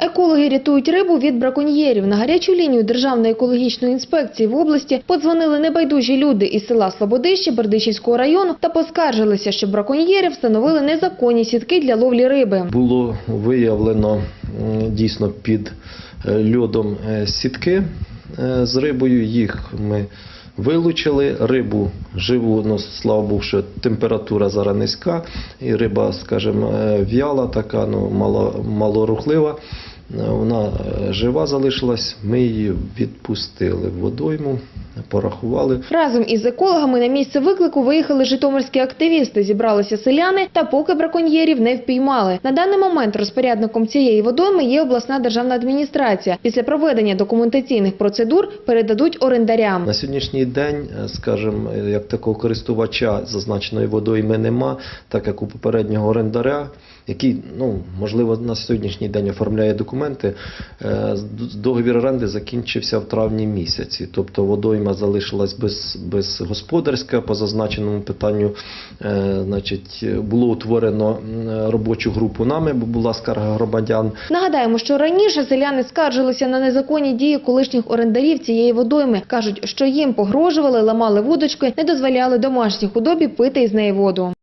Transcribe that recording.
Екологи рятують рибу від браконьєрів. На гарячу лінію Державної екологічної інспекції в області подзвонили небайдужі люди із села Слободище Бердичівського району та поскаржилися, що браконьєри встановили незаконні сітки для ловлі риби. Було виявлено дійсно під е, льодом е, сітки е, з рибою. Їх ми вилучили. Рибу живу, ну, слава Богу, що температура зараз низька, і риба, скажімо, в'яла, така, ну, мало, малорухлива. Вона е, жива залишилась, ми її відпустили в водойму, порахували. Разом із екологами на місце виклику виїхали житомирські активісти, зібралися селяни та поки браконьєрів не впіймали. На даний момент розпорядником цієї водойми є обласна державна адміністрація. Після проведення документаційних процедур передадуть орендарям. На сьогоднішній день, е, скажімо, е, як такого користувача зазначеної водойми нема, так як у попереднього орендаря, який, ну, можливо, на сьогоднішній день оформляє документи, е, договір оренди закінчився в травні місяці. Тобто водойма залишилась без, без господарська по зазначеному питанню. е, Значить, було утворено робочу групу нами, бо була скарга громадян. Нагадаємо, що раніше селяни скаржилися на незаконні дії колишніх орендарів цієї водойми. Кажуть, що їм погрожували, ламали вудочки, не дозволяли домашній худобі пити із неї воду.